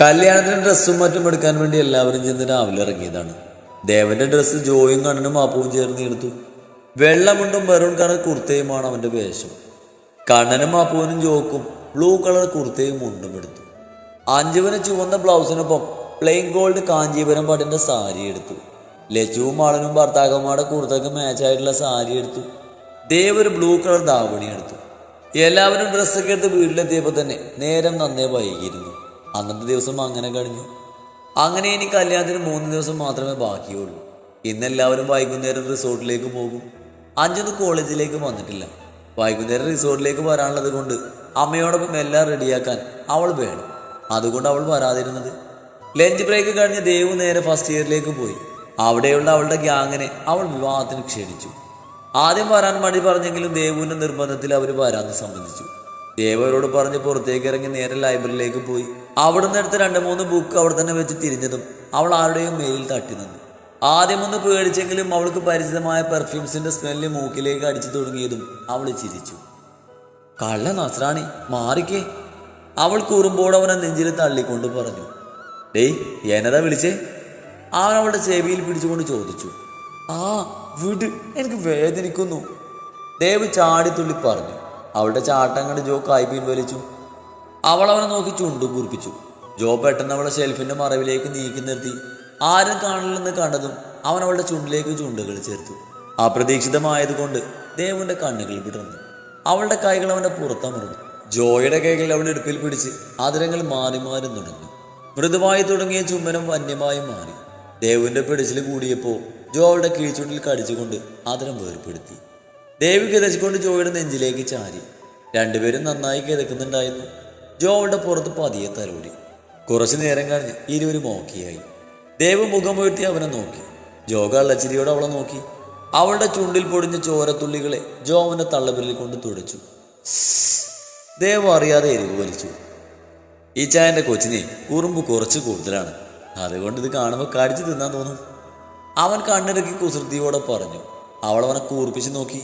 കല്യാണത്തിന് ഡ്രസ്സും മറ്റും എടുക്കാൻ വേണ്ടി എല്ലാവരും ചെന്ന് രാവിലെ ഇറങ്ങിയതാണ്. ദേവന്റെ ഡ്രസ്സ് ജോയും കണ്ണനും അപ്പവും ചേർന്ന് എടുത്തു. വെള്ളമുണ്ടും മെറൂൺ കളർ കുർത്തയുമാണ് അവന്റെ വേഷം. കണ്ണനും അപ്പുവിനും ജോക്കും ബ്ലൂ കളർ കുർത്തയും മുണ്ടും എടുത്തു. അഞ്ജുവിന് ചുവന്ന ബ്ലൗസിനൊപ്പം പ്ലെയിൻ ഗോൾഡ് കാഞ്ചീപുരം പാട്ടിന്റെ സാരി എടുത്തു. ലച്ചുവും മാളനും ഭർത്താക്കന്മാരുടെ കുർത്തക്ക് മാച്ചായിട്ടുള്ള സാരി എടുത്തു. ദേവ് ഒരു ബ്ലൂ കളർ ദാവണി എടുത്തു. എല്ലാവരും ഡ്രസ്സൊക്കെ എടുത്ത് വീട്ടിലെത്തിയപ്പോൾ തന്നെ നേരം നന്നേ വൈകിയിരുന്നു. അന്നത്തെ ദിവസം അങ്ങനെ കഴിഞ്ഞു. അങ്ങനെ ഇനി കല്യാണത്തിന് മൂന്ന് ദിവസം മാത്രമേ ബാക്കിയുള്ളൂ. ഇന്ന് എല്ലാവരും വൈകുന്നേരം റിസോർട്ടിലേക്ക് പോകും. അഞ്ചത് കോളേജിലേക്ക് വന്നിട്ടില്ല. വൈകുന്നേരം റിസോർട്ടിലേക്ക് വരാനുള്ളത് കൊണ്ട് അമ്മയോടൊപ്പം എല്ലാം റെഡിയാക്കാൻ അവൾ വേണം. അതുകൊണ്ട് അവൾ വരാതിരുന്നത്. ലഞ്ച് ബ്രേക്ക് കഴിഞ്ഞ് ദേവ് നേരെ ഫസ്റ്റ് ഇയറിലേക്ക് പോയി. അവിടെയുള്ള അവളുടെ ഗ്യാങ്ങിനെ അവൾ വിവാഹത്തിന് ക്ഷണിച്ചു. ആദ്യം വരാൻ മടി പറഞ്ഞെങ്കിലും ദേവുവിന്റെ നിർബന്ധത്തിൽ അവർ വരാൻ സംബന്ധിച്ചു ദേവ് അവരോട് പറഞ്ഞ് പുറത്തേക്ക് ഇറങ്ങി നേരെ ലൈബ്രറിയിലേക്ക് പോയി. അവിടുന്ന് എടുത്ത് രണ്ട് മൂന്ന് ബുക്ക് അവിടെ തന്നെ വെച്ച് തിരിഞ്ഞതും അവൾ ആരുടെയും മേലിൽ തട്ടി നിന്നു. ആദ്യമൊന്ന് പേടിച്ചെങ്കിലും അവൾക്ക് പരിചിതമായ പെർഫ്യൂംസിന്റെ സ്മെല്ല് മൂക്കിലേക്ക് അടിച്ചു തുടങ്ങിയതും അവൾ ചിരിച്ചു. കള്ള നസ്രാണി മാറിക്കേ. അവൾ കൂറുമ്പോൾ അവനെ നെഞ്ചിൽ തള്ളിക്കൊണ്ട് പറഞ്ഞു ഡേയ് എന്നതാ വിളിച്ചേ? അവൻ അവളുടെ ചെവിയിൽ പിടിച്ചുകൊണ്ട് ചോദിച്ചു ആ വിട് എനിക്ക് വേദനിക്കുന്നു. ദേവ് ചാടിത്തുള്ളി പറഞ്ഞു അവളുടെ ചാട്ടം കണ്ട് ജോ വലിച്ചു അവൾ അവനെ നോക്കി ചുണ്ടു കുറിപ്പിച്ചു. ജോ പെട്ടെന്ന് അവളെ ഷെൽഫിന്റെ മറവിലേക്ക് നീക്കി നിർത്തി. ആരും കാണില്ലെന്ന് കണ്ടതും അവൻ അവളുടെ ചുണ്ടിലേക്ക് ചുണ്ടുകൾ ചേർത്തു. അപ്രതീക്ഷിതമായതുകൊണ്ട് ദേവന്റെ കണ്ണുകൾ വിടർന്നു. അവളുടെ കൈകൾ അവന്റെ പുറത്തമർന്നു ജോയുടെ കൈകൾ അവളുടെ ഇടുപ്പിൽ പിടിച്ച് അതിരങ്ങൾ മാറി മാറി തുടങ്ങി മൃദുവായി തുടങ്ങിയ ചുംബനം വന്യമായി മാറി. ദേവുവിന്റെ പിടിച്ചിൽ കൂടിയപ്പോൾ ജോ അവളുടെ കീഴ്ചുണ്ടിൽ കടിച്ചുകൊണ്ട് അതിരം വേർപ്പെടുത്തി. ദേവി കിതച്ചുകൊണ്ട് ജോയുടെ നെഞ്ചിലേക്ക് ചാരി. രണ്ടുപേരും നന്നായി കിതക്കുന്നുണ്ടായിരുന്നു ജോ അവളുടെ പുറത്ത് പതിയെ തലോടി കുറച്ചു നേരം കഴിഞ്ഞ് ഇരുവരും ഓക്കെയായി. ദേവ് മുഖം ഉയർത്തി അവനെ നോക്കി. ജോ കള്ളച്ചിരിയോടെ അവളെ നോക്കി. അവളുടെ ചുണ്ടിൽ പൊടിഞ്ഞ ചോരത്തുള്ളികളെ ജോ അവന്റെ തള്ളവിരലിൽ കൊണ്ട് തുടച്ചു. ദേവ് അറിയാതെ എരിവ് വലിച്ചു. ഈ ചായന്റെ കൊച്ചിനെ കുറുമ്പ് കുറച്ച് കൂടുതലാണ്. അതുകൊണ്ട് ഇത് കാണുമ്പോൾ കടിച്ചു തിന്നാൻ തോന്നും. അവൻ കണ്ണിറക്കി കുസൃതിയോടെ പറഞ്ഞു. അവൾ അവനെ കൂർപ്പിച്ച് നോക്കി.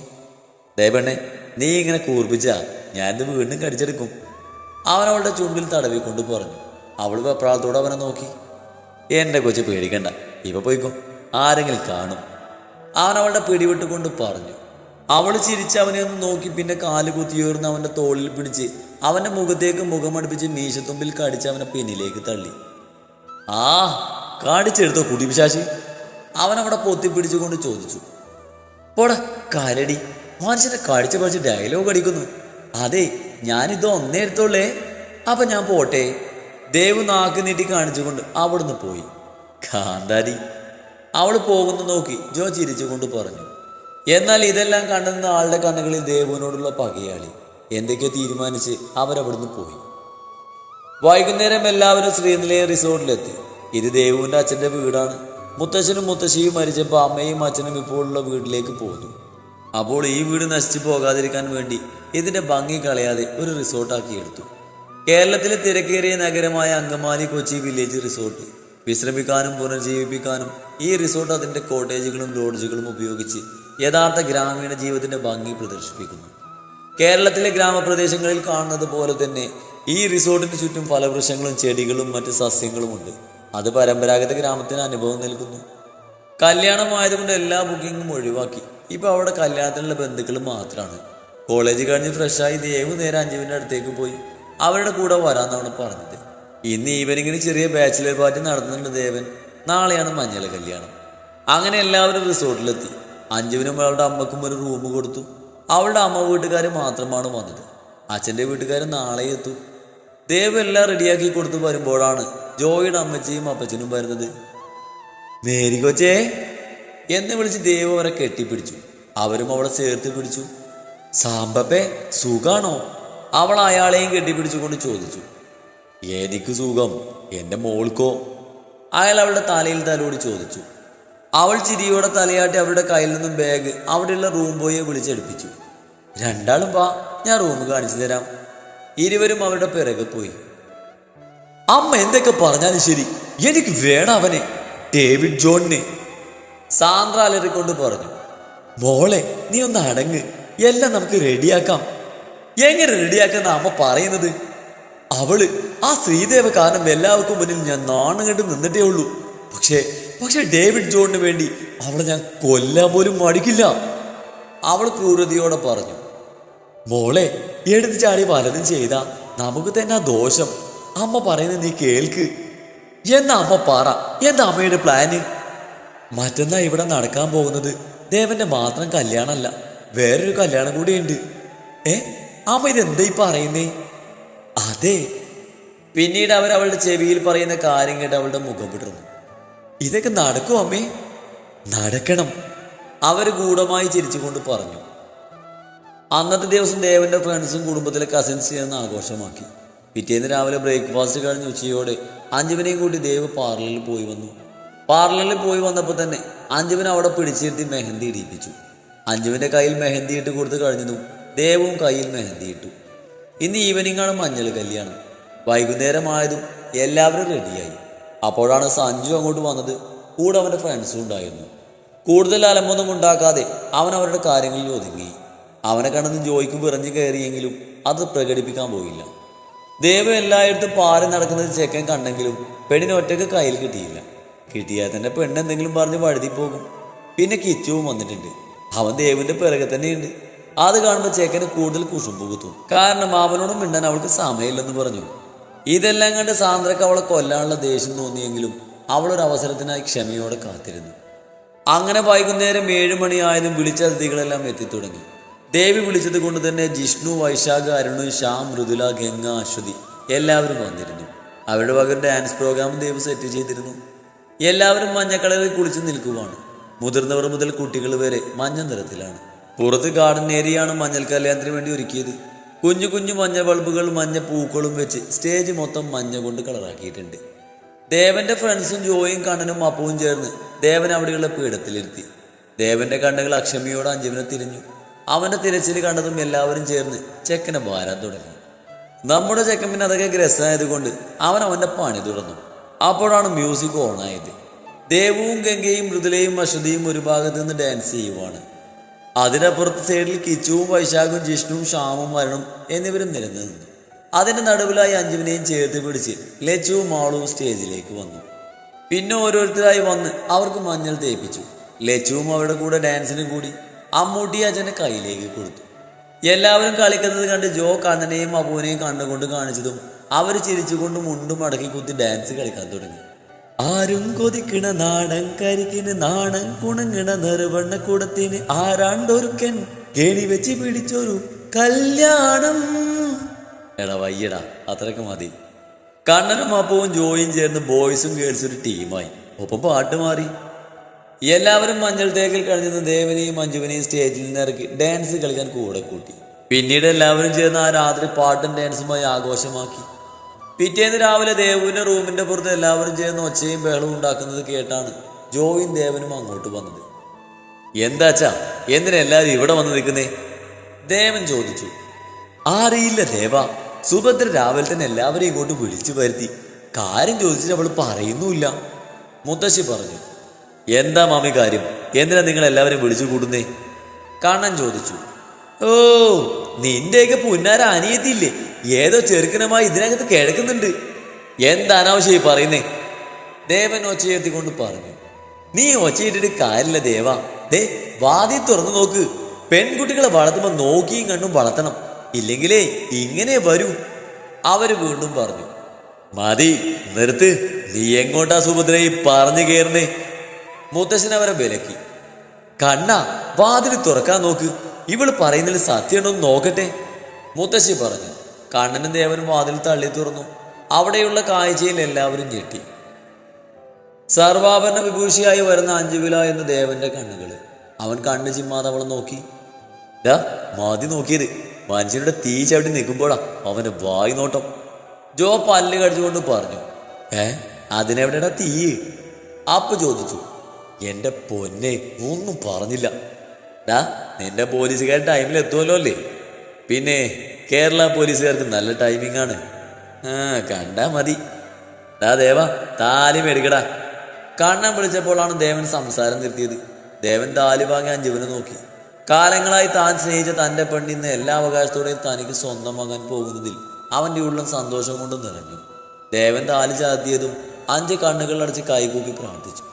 ദേവണ്ണെ നീ ഇങ്ങനെ കൂർപ്പിച്ചാ ഞാനിത് വീണ്ടും കടിച്ചെടുക്കും. അവൻ അവളുടെ ചുണ്ടിൽ തടവിക്കൊണ്ട് പറഞ്ഞു അവൾ വെപ്രാളത്തോടെ അവനെ നോക്കി. എന്റെ കൊച്ചു പേടിക്കണ്ട ഇപ്പൊ പോയിക്കോ ആരെങ്കിലും കാണും. അവൻ അവളുടെ പിടിവിട്ടുകൊണ്ട് പറഞ്ഞു അവൾ ചിരിച്ച് അവനെ ഒന്ന് നോക്കി പിന്നെ കാൽ കുത്തിയുയർന്ന് അവന്റെ തോളിൽ പിടിച്ച് അവന്റെ മുഖത്തേക്ക് മുഖമടുപ്പിച്ച് മീശത്തുമ്പിൽ കടിച്ച് അവനെ പിന്നിലേക്ക് തള്ളി. ആ കാടിച്ചെടുത്തോ കുടിപിശാശി. അവൻ അവിടെ പൊത്തിപ്പിടിച്ചുകൊണ്ട് ചോദിച്ചു പോടാ കാലടി മനുഷ്യനെ കടിച്ച് പറിച്ച് ഡയലോഗ് അടിക്കുന്നു. അതെ ഞാനിത് ഒന്നേ എടുത്തോളേ അപ്പൊ ഞാൻ പോട്ടെ. ദേവ് നാക്ക് നീട്ടി കാണിച്ചുകൊണ്ട് അവിടുന്ന് പോയി. കാന്താരി അവൾ പോകുന്നു നോക്കി ജോ ചിരിച്ചുകൊണ്ട് പറഞ്ഞു. എന്നാൽ ഇതെല്ലാം കണ്ടെന്ന ആളുടെ കണ്ണുകളിൽ ദേവുവിനോടുള്ള പകയാളി എന്തൊക്കെയോ തീരുമാനിച്ച് അവരവിടുന്ന് പോയി. വൈകുന്നേരം എല്ലാവരും ശ്രീനിലയ റിസോർട്ടിലെത്തി. ഇത് ദേവുവിന്റെ അച്ഛന്റെ വീടാണ്. മുത്തശ്ശനും മുത്തശ്ശിയും മരിച്ചപ്പോൾ അമ്മയും അച്ഛനും ഇപ്പോഴുള്ള വീട്ടിലേക്ക് പോന്നു. അപ്പോൾ ഈ വീട് നശിച്ചു പോകാതിരിക്കാൻ വേണ്ടി ഇതിന്റെ ഭംഗി കളയാതെ ഒരു റിസോർട്ടാക്കി എടുത്തു. കേരളത്തിലെ തിരക്കേറിയ നഗരമായ അങ്കമാലി കൊച്ചി വില്ലേജ് റിസോർട്ട് വിശ്രമിക്കാനും പുനർജീവിപ്പിക്കാനും ഈ റിസോർട്ട് അതിന്റെ കോട്ടേജുകളും ലോഡ്ജുകളും ഉപയോഗിച്ച് യഥാർത്ഥ ഗ്രാമീണ ജീവിതത്തിന്റെ ഭംഗി പ്രദർശിപ്പിക്കുന്നു. കേരളത്തിലെ ഗ്രാമപ്രദേശങ്ങളിൽ കാണുന്നത് പോലെ തന്നെ ഈ റിസോർട്ടിന് ചുറ്റും ഫലവൃക്ഷങ്ങളും ചെടികളും മറ്റ് സസ്യങ്ങളുമുണ്ട് അത് പരമ്പരാഗത ഗ്രാമത്തിന് അനുഭവം നൽകുന്നു. കല്യാണമായതുകൊണ്ട് എല്ലാ ബുക്കിങ്ങും ഒഴിവാക്കി. ഇപ്പൊ അവിടെ കല്യാണത്തിനുള്ള ബന്ധുക്കൾ മാത്രമാണ് കോളേജ് കഴിഞ്ഞ് ഫ്രഷായി ദേവ് നേരെ അഞ്ജുവിന്റെ അടുത്തേക്ക് പോയി. അവരുടെ കൂടെ വരാന്നാണ് പറഞ്ഞത്. ഇന്ന് ഈവനിങ്ങിന് ചെറിയ ബാച്ചിലർ പാർട്ടി നടത്തുന്നുണ്ട് ദേവൻ. നാളെയാണ് മഞ്ഞള കല്യാണം. അങ്ങനെ എല്ലാവരും റിസോർട്ടിലെത്തി. അഞ്ജുവിനും അവളുടെ അമ്മക്കും ഒരു റൂം കൊടുത്തു. അവളുടെ അമ്മ വീട്ടുകാർ മാത്രമാണ് വന്നത്. അച്ഛന്റെ വീട്ടുകാർ നാളെ എത്തും. ദേവ് എല്ലാം റെഡിയാക്കി കൊടുത്തു വരുമ്പോഴാണ് ജോയിയുടെ അമ്മച്ചിയും അപ്പച്ചനും വരുന്നത്. മേരി കൊച്ചേ എന്ന് വിളിച്ച് ദേവ് അവരെ കെട്ടിപ്പിടിച്ചു. അവരും അവളെ ചേർത്ത് പിടിച്ചു. സാമ്പപ്പേ സുഖാണോ? അവൾ അയാളെയും കെട്ടിപ്പിടിച്ചുകൊണ്ട് ചോദിച്ചു. എനിക്ക് സുഖം? എന്റെ മോൾക്കോ? അയാൾ അവളുടെ തലയിൽ തലോടി ചോദിച്ചു. അവൾ ചിരിയോടെ തലയാട്ടി അവരുടെ കയ്യിൽ നിന്നും ബാഗ് അവിടെയുള്ള റൂം ബോയെ വിളിച്ചെടുപ്പിച്ചു. രണ്ടാളും വാ ഞാൻ റൂം കാണിച്ചു തരാം. ഇരുവരും അവരുടെ പിറകെ പോയി. അമ്മ എന്തൊക്കെ പറഞ്ഞാലും ശരി. എനിക്ക് വേണം അവനെ. ഡേവിഡ് ജോണിനെ. സാന്ദ്ര അലറിക്കൊണ്ട് പറഞ്ഞു മോളെ നീ ഒന്ന് അടങ്ങ്. എല്ലാം നമുക്ക് റെഡിയാക്കാം. എങ്ങനെ റെഡിയാക്കാന്ന അമ്മ പറയുന്നത്? അവൾ ആ ശ്രീദേവ കാരണം എല്ലാവർക്കും മുന്നിൽ ഞാൻ നാണം കണ്ട് നിന്നിട്ടേ ഉള്ളൂ. പക്ഷേ പക്ഷേ ഡേവിഡ് ജോണിന് വേണ്ടി അവളെ ഞാൻ കൊല്ലാൻ പോലും മടിക്കില്ല. അവൾ ക്രൂരതയോടെ പറഞ്ഞു മോളെ എടുത്ത് ചാടി വലതും ചെയ്ത നമുക്ക് തന്നെ ആ ദോഷം. അമ്മ പറയുന്നത് നീ കേൾക്ക്. എന്നാ അമ്മ പറ. എന്താ അമ്മയുടെ പ്ലാന് മറ്റന്നാ ഇവിടെ നടക്കാൻ പോകുന്നത്. ദേവന്റെ മാത്രം കല്യാണമല്ല വേറൊരു കല്യാണം കൂടിയുണ്ട്. ഏ? അമ്മ ഇതെന്തായി പറയുന്നേ? അതെ പിന്നീട് അവർ അവളുടെ ചെവിയിൽ പറയുന്ന കാര്യം കേട്ട് അവളുടെ മുഖം വിടർന്നു ഇതൊക്കെ നടക്കും അമ്മേ. നടക്കണം. അവർ ഗൂഢമായി ചിരിച്ചുകൊണ്ട് പറഞ്ഞു. അന്നത്തെ ദിവസം ദേവന്റെ ഫ്രണ്ട്സും കുടുംബത്തിലെ കസിൻസ് ചേർന്ന് ആഘോഷമാക്കി. പിറ്റേന്ന് രാവിലെ ബ്രേക്ക്ഫാസ്റ്റ് കഴിഞ്ഞ് ഉച്ചയോടെ അഞ്ജുവിനെയും കൂട്ടി ദേവ് പാർലറിൽ പോയി വന്നു. പാർലറിൽ പോയി വന്നപ്പോൾ തന്നെ അഞ്ജുവിൻ അവിടെ പിടിച്ചിരുത്തി മെഹന്തി ഇടിപ്പിച്ചു. അഞ്ജുവിന്റെ കയ്യിൽ മെഹന്തി ഇട്ട് കൊടുത്ത് കഴിഞ്ഞതും ദേവും കയ്യിൽ മെഹന്തി ഇട്ടു. ഇന്ന് ഈവനിംഗ് ആണ് മഞ്ഞൾ കല്യാണം. വൈകുന്നേരം ആയതും എല്ലാവരും റെഡിയായി അപ്പോഴാണ് സഞ്ജു അങ്ങോട്ട് വന്നത്. കൂടെ അവന്റെ ഫ്രണ്ട്സും ഉണ്ടായിരുന്നു. കൂടുതൽ അലമ്പൊന്നും ഉണ്ടാക്കാതെ അവൻ അവരുടെ കാര്യങ്ങളിൽ ഒതുങ്ങി. അവനെ കണ്ടെന്ന് ജോയ്ക്ക് വിറഞ്ഞു കയറിയെങ്കിലും അത് പ്രകടിപ്പിക്കാൻ പോയില്ല. ദേവ് എല്ലായിടത്തും പാറി നടക്കുന്നത് ചെക്കൻ കണ്ടെങ്കിലും പെണ്ണിന് ഒറ്റയ്ക്ക് കയ്യിൽ കിട്ടിയില്ല. കിട്ടിയാൽ തന്നെ പെണ്ണ് എന്തെങ്കിലും പറഞ്ഞ് വഴുതി പോകും. പിന്നെ കിച്ചുവും വന്നിട്ടുണ്ട്. അവൻ ദേവിന്റെ പിറകെ തന്നെയുണ്ട്. അത് കാണുമ്പോൾ ചേക്കന് കൂടുതൽ കുശുമ്പ് കുത്തും. കാരണം അവനോടും മിണ്ടാൻ അവൾക്ക് സമയമില്ലെന്ന് പറഞ്ഞു. ഇതെല്ലാം കണ്ട് സാന്ദ്രക്ക് അവളെ കൊല്ലാനുള്ള ദേഷ്യം തോന്നിയെങ്കിലും അവളൊരു അവസരത്തിനായി ക്ഷമയോടെ കാത്തിരുന്നു. അങ്ങനെ വൈകുന്നേരം ഏഴ് മണിയായാലും വിളിച്ച അതിഥികളെല്ലാം എത്തിത്തുടങ്ങി. ദേവി വിളിച്ചത് കൊണ്ട് തന്നെ ജിഷ്ണു വൈശാഖ് അരുണ് ശ്യാം മൃദുല ഗംഗ അശ്വതി എല്ലാവരും വന്നിരുന്നു. അവരുടെ പകരം ഡാൻസ് പ്രോഗ്രാം ദേവ് സെറ്റ് ചെയ്തിരുന്നു. എല്ലാവരും മഞ്ഞക്കളറിൽ കുളിച്ച് നിൽക്കുവാണ്. മുതിർന്നവർ മുതൽ കുട്ടികൾ വരെ മഞ്ഞ നിറത്തിലാണ്. പുറത്ത് ഗാർഡൻ ഏരിയയാണ് മഞ്ഞൾ കല്യാണത്തിന് വേണ്ടി ഒരുക്കിയത്. കുഞ്ഞു കുഞ്ഞു മഞ്ഞ ബൾബുകൾ മഞ്ഞ പൂക്കളും വെച്ച് സ്റ്റേജ് മൊത്തം മഞ്ഞ കൊണ്ട് കളറാക്കിയിട്ടുണ്ട് ദേവന്റെ ഫ്രണ്ട്സും ജോയും കണ്ണനും അപ്പവും ചേർന്ന് ദേവൻ അവിടെയുള്ള പീഠത്തിലിരുത്തി. ദേവന്റെ കണ്ണുകൾ അക്ഷമിയോട് അഞ്ജുവിനെ തിരിഞ്ഞു. അവന്റെ തിരച്ചിൽ കണ്ടതും എല്ലാവരും ചേർന്ന് ചെക്കനെ വാരാൻ തുടങ്ങി. നമ്മുടെ ചെക്കൻ പിന്നെ അതൊക്കെ ഗ്രസ്സായതുകൊണ്ട് അവൻ അവന്റെ പണി തുടർന്നു അപ്പോഴാണ് മ്യൂസിക് ഓണായത്. ദേവവും ഗംഗയും മൃദുലയും അശ്വതിയും ഒരു ഭാഗത്ത് നിന്ന് ഡാൻസ് ചെയ്യുവാണ്. അതിനപ്പുറത്ത് സൈഡിൽ കിച്ചുവും വൈശാഖും ജിഷ്ണുവും ശ്യാമും വരണും എന്നിവരും നിരന്നു നിന്നു. അതിന്റെ നടുവിലായി അഞ്ജുവിനെയും ചേർത്ത് പിടിച്ച് ലച്ചുവും മാളുവും സ്റ്റേജിലേക്ക് വന്നു. പിന്നെ ഓരോരുത്തരായി വന്ന് അവർക്ക് മഞ്ഞൾ തേപ്പിച്ചു. ലച്ചുവും അവരുടെ കൂടെ ഡാൻസിനും കൂടി അമ്മൂട്ടി അച്ഛനെ കയ്യിലേക്ക് കൊടുത്തു. എല്ലാവരും കളിക്കുന്നത് കണ്ട് ജോ കണ്ണനെയും അബുവിനെയും കണ്ണുകൊണ്ട് കാണിച്ചതും അവർ ചിരിച്ചുകൊണ്ട് മുണ്ടും മടക്കി കുത്തി ഡാൻസ് കളിക്കാൻ തുടങ്ങി. ആരും കൊതിക്കണ നാടൻ കരിക്കിന് നാടൻ കുണങ്ങണ നെറുവണ്ണ കൂടത്തിന് ആരാണ്ടൊരുക്കൻ കേണി വെച്ച് പിടിച്ചൊരു കല്യാണം. എടാ വയ്യടാ അത്രയൊക്കെ മതി. കണ്ണനും അപ്പവും ജോയും ചേർന്ന് ബോയ്സും ഗേൾസും ഒരു ടീമായി ഒപ്പം പാട്ട് മാറി. എല്ലാവരും മഞ്ഞൾ തേക്കിൽ കഴിഞ്ഞിരുന്ന ദേവനെയും മഞ്ജുവിനെയും സ്റ്റേജിൽ നിന്ന് ഇറക്കി ഡാൻസ് കളിക്കാൻ കൂടെ കൂട്ടി. പിന്നീട് എല്ലാവരും ചേർന്ന് ആ രാത്രി പാട്ടും ഡാൻസുമായി ആഘോഷമാക്കി. പിറ്റേന്ന് രാവിലെ ദേവുവിന്റെ റൂമിന്റെ പുറത്ത് എല്ലാവരും ചേർന്ന് ഒച്ചയും ബഹളവും ഉണ്ടാക്കുന്നത് കേട്ടാണ് ജോയും ദേവനും അങ്ങോട്ട് വന്നത്. എന്താച്ചാ എന്തിനാ എല്ലാവരും ഇവിടെ വന്ന് നിൽക്കുന്നേ? ദേവൻ ചോദിച്ചു. അറിയില്ല ദേവ? സുഭദ്ര രാവിലെ തന്നെ എല്ലാവരെയും ഇങ്ങോട്ട് വിളിച്ചു വരുത്തി. കാര്യം ചോദിച്ചിട്ട് അവൾ പറയുന്നുമില്ല. മുത്തശ്ശി പറഞ്ഞു. എന്താ മാമി കാര്യം? എന്തിനാ നിങ്ങൾ എല്ലാവരും വിളിച്ചു കൂടുന്നേ കണ്ണൻ ചോദിച്ചു. ഓ നിന്റെയൊക്കെ പുന്നാര അനിയത്തിയില്ലേ? ഏതോ ചെറുക്കനമായി ഇതിനകത്ത് കിഴക്കുന്നുണ്ട് എന്താ അനാവശ്യമായി പറയുന്നേ? ദേവൻ ഒച്ചയെത്തിക്കൊണ്ട് പറഞ്ഞു. നീ ഒച്ചയിട്ടിട്ട് കാര്യമില്ല ദേവ. ദേ വാതി തുറന്നു നോക്ക്. പെൺകുട്ടികളെ വളർത്തുമ്പോൾ നോക്കിയും കണ്ടും വളർത്തണം. ഇല്ലെങ്കിലേ ഇങ്ങനെ വരൂ. അവർ വീണ്ടും പറഞ്ഞു. മതി നിർത്ത്. നീ എങ്ങോട്ടാ സുഭദ്രയെ പറഞ്ഞു കയറുന്നേ? മുത്തശ്ശൻ അവരെ വിലക്കി. കണ്ണ വാതിൽ തുറക്കാൻ നോക്ക്. ഇവൾ പറയുന്നതിൽ സത്യമുണ്ടോന്ന് നോക്കട്ടെ. മുത്തശ്ശി പറഞ്ഞു കണ്ണനും ദേവനും വാതിൽ തള്ളി തുറന്നു. അവിടെയുള്ള കാഴ്ചയിൽ എല്ലാവരും ഞെട്ടി. സർവാഭരണ വിഭൂഷിയായി വരുന്ന അഞ്ചുവില എന്ന ദേവന്റെ കണ്ണുകൾ അവൻ കണ്ണു ചിമ്മാതെ അവളെ നോക്കി. ഡാ മതി നോക്കിയത്. മനുഷ്യരുടെ തീ ചവിട്ടി നിൽക്കുമ്പോഴാ അവന്റെ വായി നോട്ടം. ജോ പല്ല് കടിച്ചുകൊണ്ട് പറഞ്ഞു ഏ അതിനെവിടെടാ തീ അപ്പ് ചോദിച്ചു എന്റെ പൊന്നെ ഒന്നും പറഞ്ഞില്ല. ഡാ നിന്റെ പോലീസുകാർ ടൈമിൽ എത്തുമല്ലോ അല്ലേ? പിന്നെ കേരള പോലീസുകാർക്ക് നല്ല ടൈമിംഗ് ആണ്. ആ കണ്ടാ മതി. ഡാ ദേവ താലി മേടിക്കടാ. കണ്ണൻ വിളിച്ചപ്പോഴാണ് ദേവൻ സംസാരം നിർത്തിയത്. ദേവൻ താലി വാങ്ങി അഞ്ജുവിനെ നോക്കി. കാലങ്ങളായി താൻ സ്നേഹിച്ച തന്റെ പെണ്ണിന്ന് എല്ലാ അവകാശത്തോടെയും തനിക്ക് സ്വന്തമാകാൻ പോകുന്നതിൽ അവന്റെ ഉള്ളം സന്തോഷം കൊണ്ട് നിറഞ്ഞു. ദേവൻ താലി ചാത്തിയതും അഞ്ച് കണ്ണുകളടച്ച് കൈകൂപ്പി പ്രാർത്ഥിച്ചു.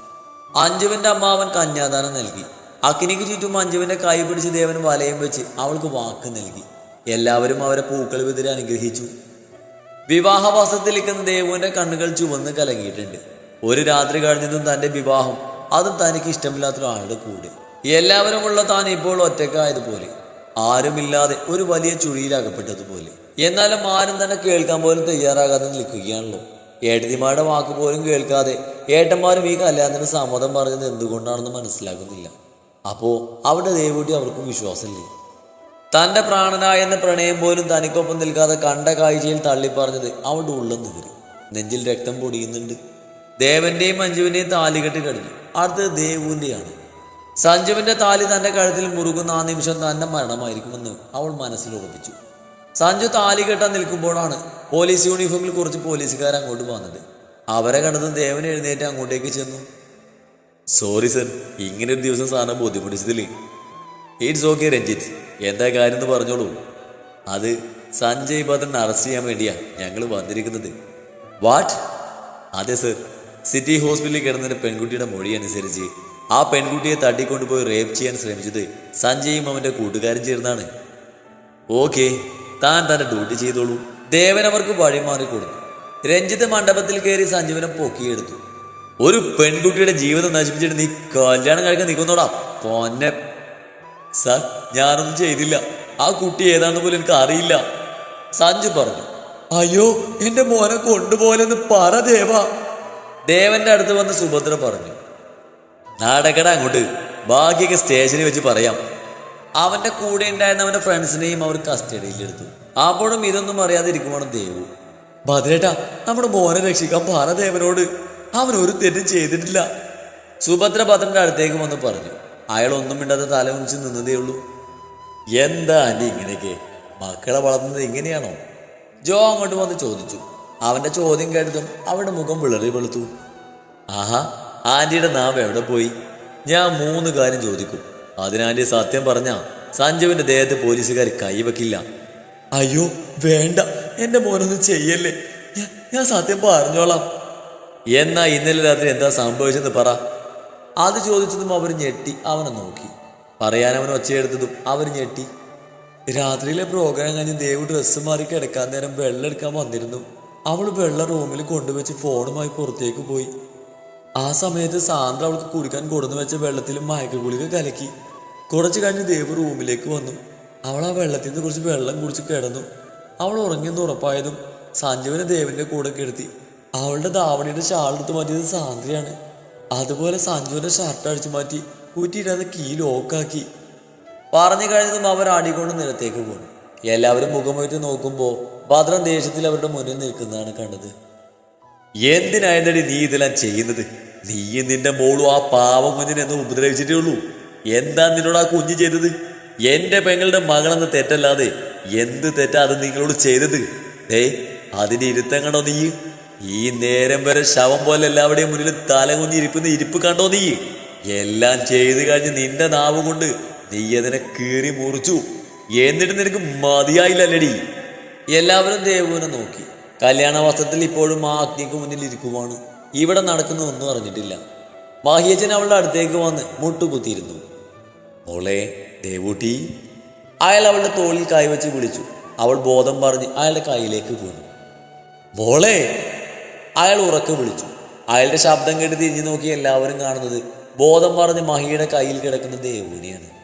അഞ്ജുവിന്റെ അമ്മാവൻ കന്യാദാനം നൽകി. അക്കിനിക്ക് ചുറ്റും മഞ്ജുവിന്റെ കൈ പിടിച്ച് ദേവൻ വലയം വെച്ച് അവൾക്ക് വാക്ക് നൽകി. എല്ലാവരും അവരെ പൂക്കൾ വിതിരെ അനുഗ്രഹിച്ചു. വിവാഹവാസത്തിലിരിക്കുന്ന ദേവുവിന്റെ കണ്ണുകൾ ചുവന്ന് കലങ്ങിയിട്ടുണ്ട്. ഒരു രാത്രി കഴിഞ്ഞതും തന്റെ വിവാഹം അതും തനിക്ക് ഇഷ്ടമില്ലാത്ത ഒരാളുടെ കൂടെ. എല്ലാവരും ഉള്ള താൻ ഇപ്പോൾ ഒറ്റക്കായതുപോലെ ആരുമില്ലാതെ ഒരു വലിയ ചുഴിയിൽ അകപ്പെട്ടതുപോലെ. എന്നാലും ആരും തന്നെ കേൾക്കാൻ പോലും തയ്യാറാകാതെ നിൽക്കുകയാണല്ലോ. ഏട്ടതിമാരുടെ വാക്ക് പോലും കേൾക്കാതെ ഏട്ടന്മാരും ഈ കല്യാണത്തിന് സമ്മതം പറഞ്ഞത് എന്തുകൊണ്ടാണെന്ന് മനസ്സിലാകുന്നില്ല. അപ്പോ അവിടെ ദേവൂട്ടി അവർക്കും വിശ്വാസമില്ലേ. തന്റെ പ്രാണനായെന്ന പ്രണയം പോലും തനിക്കൊപ്പം നിൽക്കാതെ കണ്ട കാഴ്ചയിൽ തള്ളിപ്പറഞ്ഞത് അവളുടെ ഉള്ളം നിവരി നെഞ്ചിൽ രക്തം പൊടിയുന്നുണ്ട്. ദേവന്റെയും മഞ്ജുവിന്റെയും താലികെട്ട് കഴിഞ്ഞു അടുത്തത് ദേവുവിന്റെയാണ്. സഞ്ജുവിന്റെ താലി തന്റെ കഴുത്തിൽ മുറുകുന്ന ആ നിമിഷം തന്റെ മരണമായിരിക്കുമെന്ന് അവൾ മനസ്സിൽ ഉറപ്പിച്ചു. സഞ്ജു താലി കെട്ടാൻ നിൽക്കുമ്പോഴാണ് പോലീസ് യൂണിഫോമിൽ കുറച്ച് പോലീസുകാർ അങ്ങോട്ട് വന്നത്. അവരെ കണ്ടതും ദേവൻ എഴുന്നേറ്റ് അങ്ങോട്ടേക്ക് ചെന്നു. സോറി സർ ഇങ്ങനെ ഒരു ദിവസം സാധനം ബുദ്ധിമുട്ടിച്ചതില്ലേ ഇറ്റ്സ് ഓക്കെ രഞ്ജിത്ത്. എന്താ കാര്യം എന്ന് പറഞ്ഞോളൂ. അത് സഞ്ജയ് ഭദ്രൻ അറസ്റ്റ് ചെയ്യാൻ വേണ്ടിയാ ഞങ്ങൾ വന്നിരിക്കുന്നത്. വാട്ട് അതെ സർ സിറ്റി ഹോസ്പിറ്റലിൽ കിടന്നൊരു പെൺകുട്ടിയുടെ മൊഴി അനുസരിച്ച് ആ പെൺകുട്ടിയെ തട്ടിക്കൊണ്ടുപോയി റേപ്പ് ചെയ്യാൻ ശ്രമിച്ചത് സഞ്ജയും അവന്റെ കൂട്ടുകാരും ചേർന്നാണ്. ഓക്കെ താൻ തന്റെ ഡ്യൂട്ടി ചെയ്തോളൂ. ദേവൻ അവർക്ക് വഴിമാറി കൊടുത്തു. രഞ്ജിത്ത് മണ്ഡപത്തിൽ കയറി സഞ്ജീവനെ പൊക്കിയെടുത്തു. ഒരു പെൺകുട്ടിയുടെ ജീവിതം നശിപ്പിച്ചിട്ട് നീ കല്യാണം കഴിക്കാൻ നിൽക്കുന്നോടാ? പൊന്നെ. സാർ ഞാനൊന്നും ചെയ്തില്ല. ആ കുട്ടി ഏതാണെന്ന് പോലും എനിക്ക് അറിയില്ല. സഞ്ജു പറഞ്ഞു അയ്യോ എന്റെ മോനെ കൊണ്ടുപോലെന്ന് പറ ദേവ. ദേവന്റെ അടുത്ത് വന്ന് സുഭദ്ര പറഞ്ഞു നാടകട അങ്ങോട്ട്. ബാക്കിയൊക്കെ സ്റ്റേഷനിൽ വെച്ച് പറയാം. അവന്റെ കൂടെ ഉണ്ടായിരുന്ന അവന്റെ ഫ്രണ്ട്സിനെയും അവർ കസ്റ്റഡിയിലെടുത്തു അപ്പോഴും ഇതൊന്നും അറിയാതിരിക്കുവാണ് ദേവു. ഭദ്രേട്ടാ നമ്മുടെ മോനെ രക്ഷിക്കാൻ പറ ദേവനോട്. അവൻ ഒരു തെറ്റും ചെയ്തിട്ടില്ല. സുഭദ്രപാത്രന്റെ അടുത്തേക്ക് വന്ന് പറഞ്ഞു അയാൾ ഒന്നും മിണ്ടാതെ തല കുനിച്ച് നിന്നതേ ഉള്ളൂ. എന്താ ആന്റി ഇങ്ങനെയൊക്കെ? മക്കളെ വളർന്നത് എങ്ങനെയാണോ ജോ അങ്ങോട്ട് വന്ന് ചോദിച്ചു. അവന്റെ ചോദ്യം കേട്ടതും അവരുടെ മുഖം വിളറി വെളുത്തു. ആഹാ ആന്റിയുടെ നാവ് എവിടെ പോയി? ഞാൻ മൂന്ന് കാര്യം ചോദിക്കും. അതിനാന്റി സത്യം പറഞ്ഞ സഞ്ജുവിന്റെ ദേഹത്തെ പോലീസുകാർ കൈവെക്കില്ല അയ്യോ വേണ്ട. എന്റെ മോനൊന്നും ചെയ്യല്ലേ? ഞാൻ സത്യം പറഞ്ഞോളാം. എന്നാ ഇന്നലെ രാത്രി എന്താ സംഭവിച്ചെന്ന് പറ. അത് ചോദിച്ചതും അവർ ഞെട്ടി. അവനെ നോക്കി. പറയാൻ അവൻ ഒച്ചയെടുത്തതും അവർ ഞെട്ടി. രാത്രിയിലെ പ്രോഗ്രാം കഴിഞ്ഞ് ദേവ് ഡ്രസ്സ് മാറി കിടക്കാൻ നേരം വെള്ളം എടുക്കാൻ വന്നിരുന്നു. അവൾ വെള്ളം റൂമിൽ കൊണ്ടുവച്ച് ഫോണുമായി പുറത്തേക്ക് പോയി. ആ സമയത്ത് സാന്ദ്ര അവൾക്ക് കുടിക്കാൻ കൊടുന്നു വെച്ച വെള്ളത്തിൽ മയക്ക ഗുളിക കലക്കി. കുറച്ച് കഴിഞ്ഞ് ദേവ് റൂമിലേക്ക് വന്നു. അവൾ ആ വെള്ളത്തിൽ നിന്ന് കുറച്ച് വെള്ളം കുടിച്ച് കിടന്നു. അവൾ ഉറങ്ങിയെന്ന് ഉറപ്പായതും സഞ്ജുവിനെ ദേവിന്റെ കൂടെ കിടത്തി അവളുടെ ധാവണിയുടെ ഷാളെടുത്ത് മാറ്റിയത് സാന്ദ്രയാണ്. അതുപോലെ സഞ്ജുവിന്റെ ഷർട്ട് അടിച്ചു മാറ്റി കൂറ്റിയിടാതെ കീ ലോക്കാക്കി പറഞ്ഞു കഴിഞ്ഞതും അവർ ആടിക്കൊണ്ട് നിലത്തേക്ക് പോണു എല്ലാവരും മുഖമൊഴിച്ച് നോക്കുമ്പോൾ ഭദ്രം ദേഷ്യത്തിൽ അവരുടെ മുന്നിൽ നിൽക്കുന്നതാണ് കണ്ടത്. എന്തിനായതടി നീ ഇതെല്ലാം ചെയ്യുന്നത്? നീയും നിന്റെ മോളും ആ പാവം കുഞ്ഞിനെ എന്ന് ഉപദ്രവിച്ചിട്ടേ ഉള്ളൂ. എന്താ നിന്നോട് ആ കുഞ്ഞ് ചെയ്തത്? എന്റെ പെങ്ങളുടെ മകളെന്ന് തെറ്റല്ലാതെ എന്ത് തെറ്റാ അത് നിങ്ങളോട് ചെയ്തത്? ഏ അതിന്റെ ഇരുത്തം കണ്ടോ നീ? ഈ നേരം വരെ ശവം പോലെ എല്ലാവരുടെയും മുന്നിൽ തല കുഞ്ഞിരിക്കുന്ന ഇരിപ്പ് കണ്ടോ നീ? എല്ലാം ചെയ്തു കഴിഞ്ഞ് നിന്റെ നാവ് കൊണ്ട് നീ അതിനെ കീറി മുറിച്ചു. എന്നിട്ട് നിനക്ക് മതിയായില്ലല്ലടി? എല്ലാവരും ദേവുവിനെ നോക്കി. കല്യാണ വസ്ത്രത്തിൽ ഇപ്പോഴും ആ അഗ്നിക്ക് മുന്നിൽ ഇരിക്കുവാണ്. ഇവിടെ നടക്കുന്ന ഒന്നും അറിഞ്ഞിട്ടില്ല. മാഹിയച്ചൻ അവളുടെ അടുത്തേക്ക് വന്ന് മുട്ടുകുത്തിയിരുന്നു. മോളെ ദേവൂട്ടി. അയാൾ അവളുടെ തോളിൽ കൈവച്ച് വിളിച്ചു. അവൾ ബോധം പറഞ്ഞ് അയാളുടെ കൈയിലേക്ക് പോന്നു മോളെ അയാൾ ഉറക്കെ വിളിച്ചു. അയാളുടെ ശബ്ദം കേട്ട് തിരിഞ്ഞു നോക്കി എല്ലാവരും കാണുന്നത് ബോധം പറഞ്ഞ് മഹിയുടെ കയ്യിൽ കിടക്കുന്ന ദേവുവിനെയാണ്